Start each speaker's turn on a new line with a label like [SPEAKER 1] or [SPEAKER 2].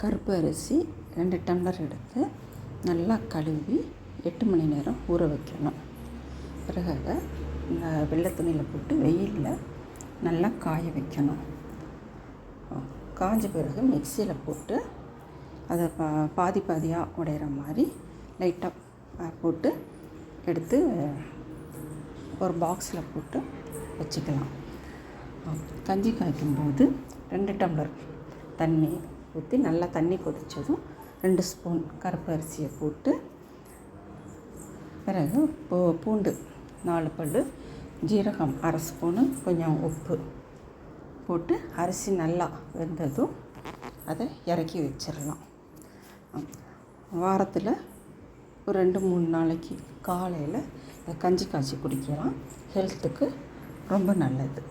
[SPEAKER 1] கருப்பு அரிசி ரெண்டு டம்ளர் எடுத்து நல்லா கழுவி எட்டு மணி நேரம் ஊற வைக்கணும். பிறகு அதை இந்த வெள்ளை துணியில் போட்டு வெயிலில் நல்லா காய வைக்கணும். காஞ்ச பிறகு மிக்சியில் போட்டு அதை பா பாதி பாதியாக உடையிற மாதிரி லைட்டாக போட்டு எடுத்து ஒரு பாக்ஸில் போட்டு வச்சுக்கலாம். கஞ்சி காய்க்கும்போது ரெண்டு டம்ளர் தண்ணி ஊற்றி நல்லா தண்ணி கொதித்ததும் ரெண்டு ஸ்பூன் கருப்பு அரிசியை போட்டு பிறகு பூ பூண்டு நாலு பல் ஜீரகம் அரை ஸ்பூனு கொஞ்சம் உப்பு போட்டு அரிசி நல்லா வெந்ததும் அதை இறக்கி வச்சிடலாம். வாரத்தில் ஒரு ரெண்டு மூணு நாளைக்கு காலையில் கஞ்சி காய்ச்சி குடிக்கலாம். ஹெல்த்துக்கு ரொம்ப நல்லது.